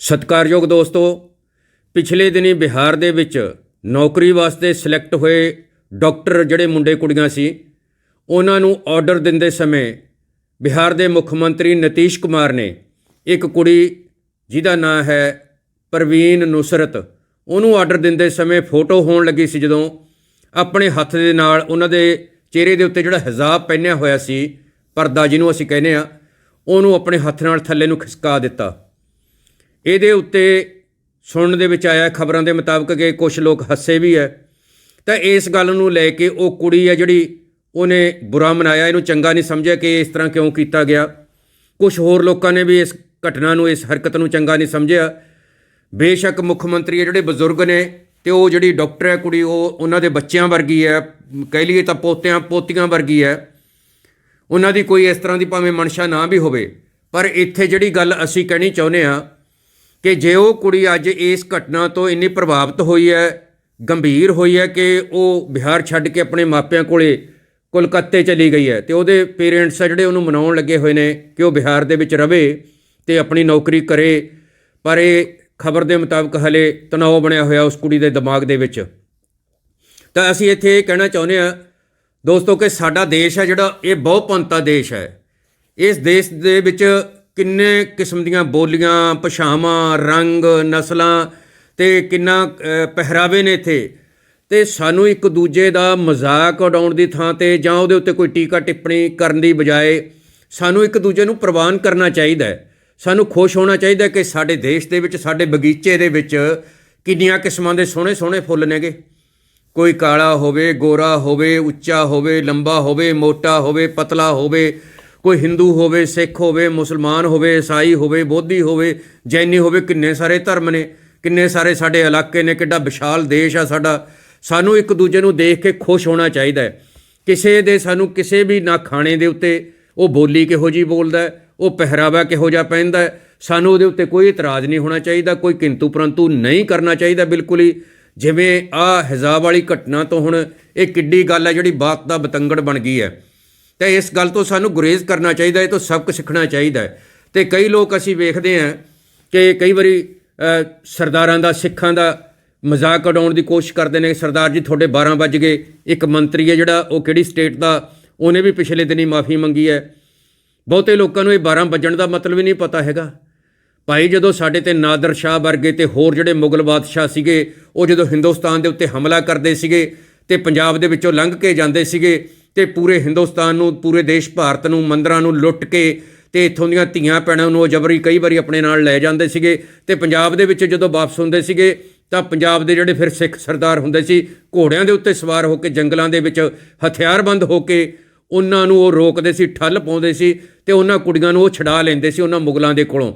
ਸਤਿਕਾਰਯੋਗ ਦੋਸਤੋ, ਪਿਛਲੇ ਦਿਨੀ ਬਿਹਾਰ ਦੇ ਵਿੱਚ ਨੌਕਰੀ ਵਾਸਤੇ ਸਿਲੈਕਟ ਹੋਏ ਡਾਕਟਰ ਜਿਹੜੇ ਮੁੰਡੇ ਕੁੜੀਆਂ ਸੀ, ਉਹਨਾਂ ਨੂੰ ਆਰਡਰ ਦਿੰਦੇ ਸਮੇਂ ਬਿਹਾਰ ਦੇ ਮੁੱਖ ਮੰਤਰੀ ਨਤੀਸ਼ ਕੁਮਾਰ ਨੇ ਇੱਕ ਕੁੜੀ ਜਿਹਦਾ ਨਾਂ ਹੈ ਪ੍ਰਵੀਨ ਨੁਸਰਤ, ਉਹਨੂੰ ਆਰਡਰ ਦਿੰਦੇ ਸਮੇਂ ਫੋਟੋ ਹੋਣ ਲੱਗੀ ਸੀ ਜਦੋਂ ਆਪਣੇ ਹੱਥ ਦੇ ਨਾਲ ਉਹਨਾਂ ਦੇ ਚਿਹਰੇ ਦੇ ਉੱਤੇ ਜਿਹੜਾ ਹਿਜਾਬ ਪਹਿਨਿਆ ਹੋਇਆ ਸੀ, ਪਰਦਾ ਜਿਹਨੂੰ ਅਸੀਂ ਕਹਿੰਦੇ ਆ ਉਹਨੂੰ ਆਪਣੇ ਹੱਥ ਨਾਲ ਥੱਲੇ ਨੂੰ ਖਿਸਕਾ ਦਿੱਤਾ। ਇਹਦੇ ਉੱਤੇ ਸੁਣਨ ਦੇ ਵਿੱਚ ਆਇਆ, ਖਬਰਾਂ ਦੇ ਮੁਤਾਬਕ ਕਿ ਕੁਝ ਲੋਕ ਹੱਸੇ ਵੀ ਹੈ ਤਾਂ ਇਸ ਗੱਲ ਨੂੰ ਲੈ ਕੇ ਉਹ ਕੁੜੀ ਹੈ ਜਿਹੜੀ ਉਹਨੇ ਬੁਰਾ ਮਨਾਇਆ, ਇਹਨੂੰ ਚੰਗਾ ਨਹੀਂ ਸਮਝਿਆ ਕਿ ਇਸ ਤਰ੍ਹਾਂ ਕਿਉਂ ਕੀਤਾ ਗਿਆ। ਕੁਝ ਹੋਰ ਲੋਕਾਂ ਨੇ ਵੀ ਇਸ ਘਟਨਾ ਨੂੰ, ਇਸ ਹਰਕਤ ਨੂੰ ਚੰਗਾ ਨਹੀਂ ਸਮਝਿਆ। ਬੇਸ਼ੱਕ ਮੁੱਖ ਮੰਤਰੀ ਹੈ ਜਿਹੜੇ ਬਜ਼ੁਰਗ ਨੇ ਤੇ ਉਹ ਜਿਹੜੀ ਡਾਕਟਰ ਹੈ ਕੁੜੀ, ਉਹ ਉਹਨਾਂ ਦੇ ਬੱਚਿਆਂ ਵਰਗੀ ਹੈ ਕਹਿ ਲਈਏ ਤਾਂ ਪੋਤਿਆਂ, ਪੋਤੀਆਂ ਵਰਗੀ ਹੈ ਉਹਨਾਂ ਦੀ ਕੋਈ ਇਸ ਤਰ੍ਹਾਂ ਦੀ ਭਾਵੇਂ ਮਨਸ਼ਾ ਨਾ ਵੀ ਹੋਵੇ। ਪਰ ਇੱਥੇ ਜਿਹੜੀ ਗੱਲ ਅਸੀਂ ਕਹਿਣੀ ਚਾਹੁੰਦੇ ਆ ਕਿ ਜੇ ਉਹ ਕੁੜੀ ਅੱਜ ਇਸ ਘਟਨਾ ਤੋਂ ਇੰਨੀ ਪ੍ਰਭਾਵਿਤ ਹੋਈ ਹੈ, ਗੰਭੀਰ ਹੋਈ ਹੈ ਕਿ ਉਹ ਬਿਹਾਰ ਛੱਡ ਕੇ ਆਪਣੇ ਮਾਪਿਆਂ ਕੋਲੇ ਕੋਲਕਾਤੇ ਚਲੀ ਗਈ ਹੈ ਤੇ ਉਹਦੇ ਪੇਰੈਂਟਸ ਆ ਜਿਹੜੇ ਉਹਨੂੰ ਮਨਾਉਣ ਲੱਗੇ ਹੋਏ ਨੇ ਕਿ ਉਹ ਬਿਹਾਰ ਦੇ ਵਿੱਚ ਰਵੇ ਤੇ ਆਪਣੀ ਨੌਕਰੀ ਕਰੇ, ਪਰ ਇਹ ਖਬਰ ਦੇ ਮੁਤਾਬਕ ਹਲੇ ਤਣਾਅ ਬਣਿਆ ਹੋਇਆ ਉਸ ਕੁੜੀ ਦੇ ਦਿਮਾਗ ਦੇ ਵਿੱਚ। ਤਾਂ ਅਸੀਂ ਇੱਥੇ ਇਹ ਕਹਿਣਾ ਚਾਹੁੰਦੇ ਆ ਦੋਸਤੋ, ਕਿ ਸਾਡਾ ਦੇਸ਼ ਹੈ ਜਿਹੜਾ, ਇਹ ਬਹੁਪੰਤਾ ਦੇਸ਼ ਹੈ। ਇਸ ਦੇਸ਼ ਦੇ ਵਿੱਚ ਕਿੰਨੇ ਕਿਸਮ ਦੀਆਂ ਬੋਲੀਆਂ, ਭਾਸ਼ਾਵਾਂ, ਰੰਗ, ਨਸਲਾਂ ਤੇ ਕਿੰਨਾ ਪਹਿਰਾਵੇ ਨੇ ਇੱਥੇ? ਤੇ ਸਾਨੂੰ ਇੱਕ ਦੂਜੇ ਦਾ ਮਜ਼ਾਕ ਉਡਾਉਣ ਦੀ ਥਾਂ ਤੇ ਜਾਂ ਉਹਦੇ ਉੱਤੇ ਕੋਈ ਟੀਕਾ ਟਿੱਪਣੀ ਕਰਨ ਦੀ ਬਜਾਏ ਸਾਨੂੰ ਇੱਕ ਦੂਜੇ ਨੂੰ ਪ੍ਰਵਾਨ ਕਰਨਾ ਚਾਹੀਦਾ ਹੈ। ਸਾਨੂੰ ਖੁਸ਼ ਹੋਣਾ ਚਾਹੀਦਾ ਕਿ ਸਾਡੇ ਦੇਸ਼ ਦੇ ਵਿੱਚ, ਸਾਡੇ ਬਗੀਚੇ ਦੇ ਵਿੱਚ ਕਿੰਨੀਆਂ ਕਿਸਮਾਂ ਦੇ ਸੋਹਣੇ ਸੋਹਣੇ ਫੁੱਲ ਨੇਗੇ। ਕੋਈ ਕਾਲਾ ਹੋਵੇ, ਗੋਰਾ ਹੋਵੇ, ਉੱਚਾ ਹੋਵੇ, ਲੰਬਾ ਹੋਵੇ, ਮੋਟਾ ਹੋਵੇ, ਪਤਲਾ ਹੋਵੇ ਕੋਈ ਹਿੰਦੂ ਹੋਵੇ, ਸਿੱਖ ਹੋਵੇ, ਮੁਸਲਮਾਨ ਹੋਵੇ, ਈਸਾਈ ਹੋਵੇ, ਬੋਧੀ ਹੋਵੇ, ਜੈਨੀ ਹੋਵੇ, ਕਿੰਨੇ ਸਾਰੇ ਧਰਮ ਨੇ, ਕਿੰਨੇ ਸਾਰੇ ਸਾਡੇ ਇਲਾਕੇ ਨੇ, ਕਿੱਡਾ ਵਿਸ਼ਾਲ ਦੇਸ਼ ਆ ਸਾਡਾ। ਸਾਨੂੰ ਇੱਕ ਦੂਜੇ ਨੂੰ ਦੇਖ ਕੇ ਖੁਸ਼ ਹੋਣਾ ਚਾਹੀਦਾ ਹੈ। ਕਿਸੇ ਦੇ ਸਾਨੂੰ ਕਿਸੇ ਵੀ ਨਾ ਖਾਣੇ ਦੇ ਉੱਤੇ ਉਹ ਬੋਲੀ ਕਿਹੋ ਜੀ ਬੋਲਦਾ ਉਹ ਪਹਿਰਾਵਾ ਕਿਹੋ ਜਿਹਾ ਪਹਿਨਦਾ ਸਾਨੂੰ ਉਹਦੇ ਉੱਤੇ ਕੋਈ ਇਤਰਾਜ਼ ਨਹੀਂ ਹੋਣਾ ਚਾਹੀਦਾ, ਕੋਈ ਕਿੰਤੂ ਪਰੰਤੂ ਨਹੀਂ ਕਰਨਾ ਚਾਹੀਦਾ ਬਿਲਕੁਲ ਹੀ। ਜਿਵੇਂ ਆ ਹਿਜ਼ਾਬ ਵਾਲੀ ਘਟਨਾ ਤੋਂ ਹੁਣ ਇਹ ਕਿੱਡੀ ਗੱਲ ਹੈ ਜਿਹੜੀ ਬਾਤ ਦਾ ਬਤੰਗੜ ਬਣ ਗਈ ਹੈ। ਤੇ ਇਸ ਗੱਲ ਤੋਂ ਸਾਨੂੰ ਗੁਰੇਜ਼ ਕਰਨਾ ਚਾਹੀਦਾ ਹੈ ਇਹ ਤੋਂ ਸਬਕ ਸਿੱਖਣਾ ਚਾਹੀਦਾ ਹੈ। ਤੇ ਕਈ ਲੋਕ ਅਸੀਂ ਵੇਖਦੇ ਹਾਂ ਕਿ ਕਈ ਵਾਰੀ ਸਰਦਾਰਾਂ ਦਾ, ਸਿੱਖਾਂ ਦਾ ਮਜ਼ਾਕ ਉਡਾਉਣ ਦੀ ਕੋਸ਼ਿਸ਼ ਕਰਦੇ ਨੇ ਸਰਦਾਰ ਜੀ, ਤੁਹਾਡੇ 12 ਵੱਜ ਗਏ, ਇੱਕ ਮੰਤਰੀ ਹੈ ਜਿਹੜਾ, ਉਹ ਕਿਹੜੀ ਸਟੇਟ ਦਾ, ਉਹਨੇ ਵੀ ਪਿਛਲੇ ਦਿਨੀ ਮਾਫੀ ਮੰਗੀ ਹੈ। ਬਹੁਤੇ ਲੋਕਾਂ ਨੂੰ ਇਹ 12 ਵੱਜਣ ਦਾ ਮਤਲਬ ਹੀ ਨਹੀਂ ਪਤਾ ਹੈਗਾ। ਭਾਈ, ਜਦੋਂ ਸਾਡੇ ਤੇ ਨਾਦਰ ਸ਼ਾਹ ਵਰਗੇ ਤੇ ਹੋਰ ਜਿਹੜੇ ਮੁਗਲ ਬਾਦਸ਼ਾਹ ਸੀਗੇ, ਉਹ ਜਦੋਂ ਹਿੰਦੁਸਤਾਨ ਦੇ ਉੱਤੇ ਹਮਲਾ ਕਰਦੇ ਸੀਗੇ ਤੇ ਪੰਜਾਬ ਦੇ ਵਿੱਚੋਂ ਲੰਘ ਕੇ ਜਾਂਦੇ ਸੀਗੇ ਤੇ ਪੂਰੇ ਹਿੰਦੁਸਤਾਨ ਨੂੰ, ਪੂਰੇ ਦੇਸ਼ ਭਾਰਤ ਨੂੰ, ਮੰਦਰਾਂ ਨੂੰ ਲੁੱਟ ਕੇ ਤੇ ਇੱਥੋਂ ਦੀਆਂ ਧੀਆਂ ਭੈਣਾਂ ਨੂੰ ਉਹ ਜਬਰੀ ਕਈ ਵਾਰੀ ਆਪਣੇ ਨਾਲ ਲੈ ਜਾਂਦੇ ਸੀਗੇ ਤੇ ਪੰਜਾਬ ਦੇ ਵਿੱਚ ਜਦੋਂ ਵਾਪਸ ਹੁੰਦੇ ਸੀਗੇ ਤਾਂ ਪੰਜਾਬ ਦੇ ਜਿਹੜੇ ਫਿਰ ਸਿੱਖ ਸਰਦਾਰ ਹੁੰਦੇ ਸੀ, ਘੋੜਿਆਂ ਦੇ ਉੱਤੇ ਸਵਾਰ ਹੋ ਕੇ ਜੰਗਲਾਂ ਦੇ ਵਿੱਚ ਹਥਿਆਰਬੰਦ ਹੋ ਕੇ ਉਹਨਾਂ ਨੂੰ ਉਹ ਰੋਕਦੇ ਸੀ, ਠੱਲ ਪਾਉਂਦੇ ਸੀ ਤੇ ਉਹਨਾਂ ਕੁੜੀਆਂ ਨੂੰ ਉਹ ਛਡਾ ਲੈਂਦੇ ਸੀ ਉਹਨਾਂ ਮੁਗਲਾਂ ਦੇ ਕੋਲੋਂ।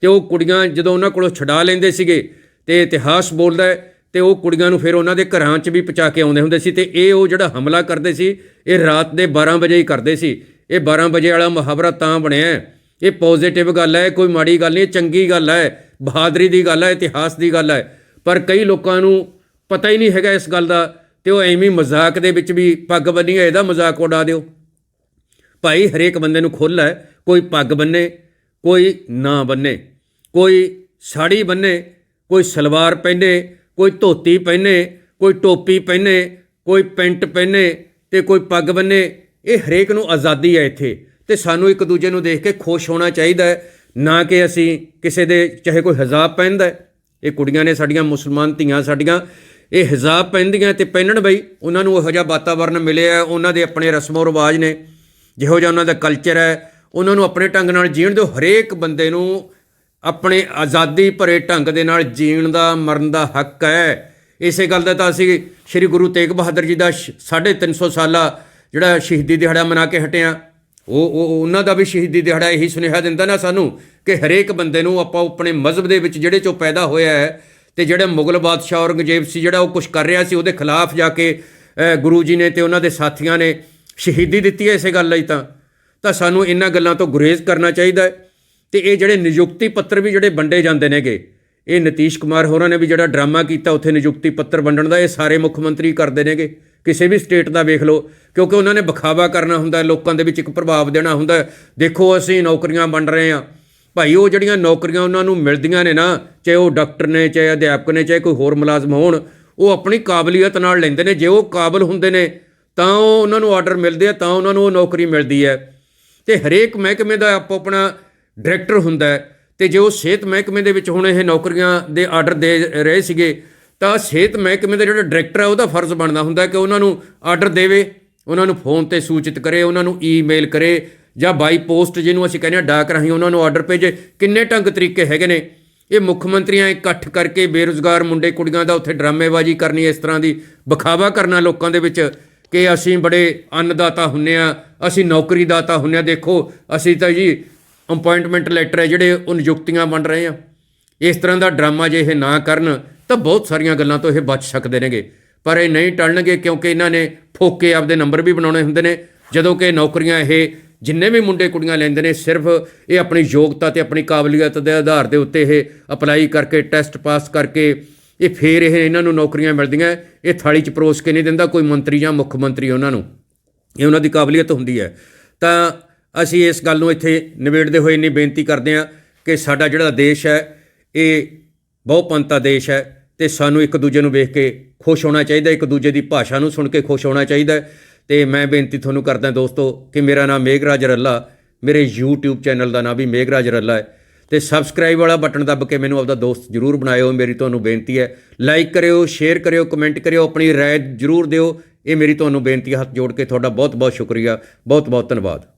ਤੇ ਉਹ ਕੁੜੀਆਂ ਜਦੋਂ ਉਹਨਾਂ ਕੋਲੋਂ ਛਡਾ ਲੈਂਦੇ ਸੀਗੇ ਤੇ ਇਤਿਹਾਸ ਬੋਲਦਾ ਹੈ ਤੇ ਉਹ ਕੁੜੀਆਂ ਨੂੰ ਫਿਰ ਉਹਨਾਂ ਦੇ ਘਰਾਂ 'ਚ ਵੀ ਪਹੁੰਚਾ ਕੇ ਆਉਂਦੇ ਹੁੰਦੇ ਸੀ ਤੇ ਇਹ ਉਹ ਜਿਹੜਾ ਹਮਲਾ ਕਰਦੇ ਸੀ, ਇਹ ਰਾਤ ਦੇ 12 ਵਜੇ ਹੀ ਕਰਦੇ ਸੀ। ਇਹ 12 ਵਜੇ ਵਾਲਾ ਮੁਹਾਵਰਾ ਤਾਂ ਬਣਿਆ ਇਹ ਪੋਜ਼ਿਟਿਵ ਗੱਲ ਹੈ, ਕੋਈ ਮਾੜੀ ਗੱਲ ਨਹੀਂ, ਇਹ ਚੰਗੀ ਗੱਲ ਹੈ, ਬਹਾਦਰੀ ਦੀ ਗੱਲ ਹੈ, ਇਤਿਹਾਸ ਦੀ ਗੱਲ ਹੈ। ਪਰ ਕਈ ਲੋਕਾਂ ਨੂੰ ਪਤਾ ਹੀ ਨਹੀਂ ਹੈਗਾ ਇਸ ਗੱਲ ਦਾ ਤੇ ਉਹ ਐਵੇਂ ਮਜ਼ਾਕ ਦੇ ਵਿੱਚ ਵੀ ਪੱਗ ਬੰਨੀ ਇਹਦਾ ਮਜ਼ਾਕ ਉਡਾ ਦਿਓ। ਭਾਈ, ਹਰੇਕ ਬੰਦੇ ਨੂੰ ਖੁੱਲ੍ਹ ਹੈ, ਕੋਈ ਪੱਗ ਬੰਨੇ, ਕੋਈ ਨਾ ਬੰਨੇ, ਕੋਈ ਸਾੜੀ ਬੰਨੇ, ਕੋਈ ਸਲਵਾਰ ਪਹਿਨੇ ਕੋਈ ਧੋਤੀ ਪਹਿਨੇ, ਕੋਈ ਟੋਪੀ ਪਹਿਨੇ, ਕੋਈ ਪੈਂਟ ਪਹਿਨੇ ਤੇ ਕੋਈ ਪੱਗ ਬੰਨੇ, ਇਹ ਹਰੇਕ ਨੂੰ ਆਜ਼ਾਦੀ ਹੈ ਇੱਥੇ ਤੇ ਸਾਨੂੰ ਇੱਕ ਦੂਜੇ ਨੂੰ ਦੇਖ ਕੇ ਖੁਸ਼ ਹੋਣਾ ਚਾਹੀਦਾ ਹੈ, ਨਾ ਕਿ ਅਸੀਂ ਕਿਸੇ ਦੇ ਚਾਹੇ ਕੋਈ ਹਿਜਾਬ ਪਹਿਨਦਾ ਇਹ ਕੁੜੀਆਂ ਨੇ ਸਾਡੀਆਂ, ਮੁਸਲਮਾਨ ਧੀਆਂ ਸਾਡੀਆਂ, ਇਹ ਹਿਜਾਬ ਪਹਿਨਦੀਆਂ ਤੇ ਪਹਿਨਣ ਬਈ, ਉਹਨਾਂ ਨੂੰ ਇਹੋ ਜਿਹਾ ਵਾਤਾਵਰਨ ਮਿਲਿਆ ਉਹਨਾਂ ਦੇ ਆਪਣੇ ਰਸਮੋ ਰਿਵਾਜ ਨੇ, ਜਿਹੋ ਜਿਹਾ ਉਹਨਾਂ ਦਾ ਕਲਚਰ ਹੈ, ਉਹਨਾਂ ਨੂੰ ਆਪਣੇ ਢੰਗ ਨਾਲ ਜੀਣ ਦਿਓ, ਹਰੇਕ ਬੰਦੇ ਨੂੰ ਆਪਣੇ ਆਜ਼ਾਦੀ ਭਰੇ ਢੰਗ ਦੇ ਨਾਲ ਜੀਣ ਦਾ, ਮਰਨ ਦਾ ਹੱਕ ਹੈ। ਇਸੇ ਗੱਲ ਦਾ ਤਾਂ ਅਸੀਂ ਸ੍ਰੀ ਗੁਰੂ ਤੇਗ ਬਹਾਦਰ ਜੀ ਦਾ ਸ਼- ਸਾਢੇ ਤਿੰਨ ਸੌ ਸਾਲਾ ਜਿਹੜਾ ਸ਼ਹੀਦੀ ਦਿਹਾੜਾ ਮਨਾ ਕੇ ਹਟਿਆ ਉਹ ਉਹ ਉਹਨਾਂ ਦਾ ਵੀ ਸ਼ਹੀਦੀ ਦਿਹਾੜਾ ਇਹੀ ਸੁਨੇਹਾ ਦਿੰਦਾ ਨਾ ਸਾਨੂੰ ਕਿ ਹਰੇਕ ਬੰਦੇ ਨੂੰ ਆਪਾਂ ਆਪਣੇ ਮਜ਼ਹਬ ਦੇ ਵਿੱਚ ਜਿਹੜੇ ਚੋਂ ਪੈਦਾ ਹੋਇਆ ਹੈ ਤੇ ਜਿਹੜਾ ਮੁਗਲ ਬਾਦਸ਼ਾਹ ਔਰੰਗਜ਼ੇਬ ਸੀ ਜਿਹੜਾ ਉਹ ਕੁਝ ਕਰ ਰਿਹਾ ਸੀ, ਉਹਦੇ ਖਿਲਾਫ ਜਾ ਕੇ ਗੁਰੂ ਜੀ ਨੇ ਤੇ ਉਹਨਾਂ ਦੇ ਸਾਥੀਆਂ ਨੇ ਸ਼ਹੀਦੀ ਦਿੱਤੀ ਹੈ ਇਸੇ ਗੱਲ ਲਈ ਤਾਂ। ਤਾਂ ਸਾਨੂੰ ਇਹਨਾਂ ਗੱਲਾਂ ਤੋਂ ਗੁਰੇਜ਼ ਕਰਨਾ ਚਾਹੀਦਾ ਹੈ। ਤੇ ਇਹ ਜਿਹੜੇ ਨਿਯੁਕਤੀ ਪੱਤਰ ਵੀ ਜਿਹੜੇ ਵੰਡੇ ਜਾਂਦੇ ਨੇਗੇ, ਇਹ ਨਤੀਸ਼ ਕੁਮਾਰ ਹੋਰਾਂ ਨੇ ਵੀ ਜਿਹੜਾ ਡਰਾਮਾ ਕੀਤਾ, ਉੱਥੇ ਨਿਯੁਕਤੀ ਪੱਤਰ ਵੰਡਣ ਦਾ, ਇਹ ਸਾਰੇ ਮੁੱਖ ਮੰਤਰੀ ਕਰਦੇ ਨੇਗੇ। ਕਿਸੇ ਵੀ ਸਟੇਟ ਦਾ ਵੇਖ ਲਓ, ਕਿਉਂਕਿ ਉਹਨਾਂ ਨੇ ਵਿਖਾਵਾ ਕਰਨਾ ਹੁੰਦਾ, ਲੋਕਾਂ ਦੇ ਵਿੱਚ ਇੱਕ ਪ੍ਰਭਾਵ ਦੇਣਾ ਹੁੰਦਾ। ਦੇਖੋ, ਅਸੀਂ ਨੌਕਰੀਆਂ ਵੰਡ ਰਹੇ ਹਾਂ। ਭਾਈ, ਉਹ ਜਿਹੜੀਆਂ ਨੌਕਰੀਆਂ ਉਹਨਾਂ ਨੂੰ ਮਿਲਦੀਆਂ ਨੇ ਨਾ, ਚਾਹੇ ਉਹ ਡਾਕਟਰ ਨੇ, ਚਾਹੇ ਅਧਿਆਪਕ ਨੇ, ਚਾਹੇ ਕੋਈ ਹੋਰ ਮੁਲਾਜ਼ਮ ਹੋਣ, ਉਹ ਆਪਣੀ ਕਾਬਲੀਅਤ ਨਾਲ ਲੈਂਦੇ ਨੇ। ਜੇ ਉਹ ਕਾਬਲ ਹੁੰਦੇ ਨੇ, ਤਾਂ ਉਹ ਉਹਨਾਂ ਨੂੰ ਆਰਡਰ ਮਿਲਦੇ ਆ, ਤਾਂ ਉਹਨਾਂ ਨੂੰ ਉਹ ਨੌਕਰੀ ਮਿਲਦੀ ਹੈ। ਤੇ ਹਰੇਕ ਮਹਿਕਮੇ ਦਾ ਆਪੋ ਆਪਣਾ ਡਾਇਰੈਕਟਰ ਹੁੰਦਾ ਹੈ ਤੇ ਜੇ ਉਹ ਸਿਹਤ ਮਹਿਕਮੇ ਦੇ ਵਿੱਚ ਹੁਣ ਇਹ ਨੌਕਰੀਆਂ ਦੇ ਆਰਡਰ ਦੇ ਰਹੇ ਸੀਗੇ, ਤਾਂ ਸਿਹਤ ਮਹਿਕਮੇ ਦਾ ਜਿਹੜਾ ਡਾਇਰੈਕਟਰ ਹੈ, ਉਹਦਾ ਫਰਜ਼ ਬਣਦਾ ਹੁੰਦਾ ਕਿ ਉਹਨਾਂ ਨੂੰ ਆਰਡਰ ਦੇਵੇ, ਉਹਨਾਂ ਨੂੰ ਫੋਨ ਤੇ ਸੂਚਿਤ ਕਰੇ, ਉਹਨਾਂ ਨੂੰ ਈਮੇਲ ਕਰੇ ਜਾਂ ਬਾਈ ਪੋਸਟ ਜਿਹਨੂੰ ਅਸੀਂ ਕਹਿੰਦੇ ਹਾਂ, ਡਾਕ ਰਾਹੀਂ ਉਹਨਾਂ ਨੂੰ ਆਰਡਰ ਭੇਜੇ। ਕਿੰਨੇ ਢੰਗ ਤਰੀਕੇ ਹੈਗੇ ਨੇ। ਇਹ ਮੁੱਖ ਮੰਤਰੀਆਂ ਇਕੱਠ ਕਰਕੇ ਬੇਰੁਜ਼ਗਾਰ ਮੁੰਡੇ ਕੁੜੀਆਂ ਦਾ ਉੱਥੇ ਡਰਾਮੇਬਾਜ਼ੀ ਕਰਨੀ, ਇਸ ਤਰ੍ਹਾਂ ਦੀ ਵਿਖਾਵਾ ਕਰਨਾ ਲੋਕਾਂ ਦੇ ਵਿੱਚ ਕਿ ਅਸੀਂ ਬੜੇ ਅੰਨਦਾਤਾ ਹੁੰਨੇ ਆ, ਅਸੀਂ ਨੌਕਰੀ ਦਾਤਾ ਹੁੰਨੇ ਆ। ਦੇਖੋ, ਅਸੀਂ ਤਾਂ ਜੀ ਅਪਾਇੰਟਮੈਂਟ ਲੈਟਰ ਹੈ ਜਿਹੜੇ ਉਹ ਨਿਯੁਕਤੀਆਂ ਬਣ ਰਹੇ ਆ। ਇਸ ਤਰ੍ਹਾਂ ਦਾ ਡਰਾਮਾ ਜੇ ਇਹ ਨਾ ਕਰਨ, ਤਾਂ ਬਹੁਤ ਸਾਰੀਆਂ ਗੱਲਾਂ ਤੋਂ ਇਹ ਬਚ ਸਕਦੇ ਨੇਗੇ। ਪਰ ਇਹ ਨਹੀਂ ਟਲਣਗੇ ਕਿਉਂਕਿ ਇਹਨਾਂ ਨੇ ਫੋਕੇ ਆਪਦੇ ਨੰਬਰ ਵੀ ਬਣਾਉਣੇ ਹੁੰਦੇ ਨੇ। ਜਦੋਂ ਕਿ ਨੌਕਰੀਆਂ ਇਹ ਜਿੰਨੇ ਵੀ ਮੁੰਡੇ ਕੁੜੀਆਂ ਲੈਂਦੇ ਨੇ, ਸਿਰਫ ਇਹ ਆਪਣੀ ਯੋਗਤਾ ਤੇ ਆਪਣੀ ਕਾਬਲੀਅਤ ਦੇ ਆਧਾਰ ਦੇ ਉੱਤੇ ਇਹ ਅਪਲਾਈ ਕਰਕੇ ਟੈਸਟ ਪਾਸ ਕਰਕੇ, ਇਹ ਫੇਰ ਇਹ ਇਹਨਾਂ ਨੂੰ ਨੌਕਰੀਆਂ ਮਿਲਦੀਆਂ। ਇਹ ਥਾਲੀ 'ਚ ਪਰੋਸ ਕੇ ਨਹੀਂ ਦਿੰਦਾ ਕੋਈ ਮੰਤਰੀ ਜਾਂ ਮੁੱਖ ਮੰਤਰੀ ਉਹਨਾਂ ਨੂੰ। ਇਹ ਉਹਨਾਂ ਦੀ ਕਾਬਲੀਅਤ ਹੁੰਦੀ ਹੈ। ਤਾਂ ਅਸੀਂ ਇਸ ਗੱਲ ਨੂੰ ਇੱਥੇ ਨਿਬੇੜਦੇ ਹੋਏ ਇੰਨੀ ਬੇਨਤੀ ਕਰਦੇ ਹਾਂ ਕਿ ਸਾਡਾ ਜਿਹੜਾ ਦੇਸ਼ ਹੈ, ਇਹ ਬਹੁਪੰਤਾ ਦੇਸ਼ ਹੈ ਤੇ ਸਾਨੂੰ ਇੱਕ ਦੂਜੇ ਨੂੰ ਵੇਖ ਕੇ ਖੁਸ਼ ਹੋਣਾ ਚਾਹੀਦਾ, ਇੱਕ ਦੂਜੇ ਦੀ ਭਾਸ਼ਾ ਨੂੰ ਸੁਣ ਕੇ ਖੁਸ਼ ਹੋਣਾ ਚਾਹੀਦਾ ਹੈ। ਤੇ ਮੈਂ ਬੇਨਤੀ ਤੁਹਾਨੂੰ ਕਰਦਾ ਦੋਸਤੋ ਕਿ ਮੇਰਾ ਨਾਮ ਮੇਘਰਾਜ ਰੱਲਾ, ਮੇਰੇ YouTube ਚੈਨਲ ਦਾ ਨਾਮ ਵੀ ਮੇਘਰਾਜ ਰੱਲਾ ਹੈ। ਤੇ ਸਬਸਕ੍ਰਾਈਬ ਵਾਲਾ ਬਟਨ ਦੱਬ ਕੇ ਮੈਨੂੰ ਆਪਦਾ ਦੋਸਤ ਜਰੂਰ ਬਣਾਇਓ, ਮੇਰੀ ਤੁਹਾਨੂੰ ਬੇਨਤੀ ਹੈ। ਲਾਈਕ ਕਰਿਓ ਸ਼ੇਅਰ ਕਰਿਓ ਕਮੈਂਟ ਕਰਿਓ, ਆਪਣੀ ਰਾਏ ਜਰੂਰ ਦਿਓ। ਇਹ ਮੇਰੀ ਤੁਹਾਨੂੰ ਬੇਨਤੀ ਹੱਥ ਜੋੜ ਕੇ ਤੁਹਾਡਾ ਬਹੁਤ ਬਹੁਤ ਸ਼ੁਕਰੀਆ ਬਹੁਤ ਬਹੁਤ ਧੰਨਵਾਦ।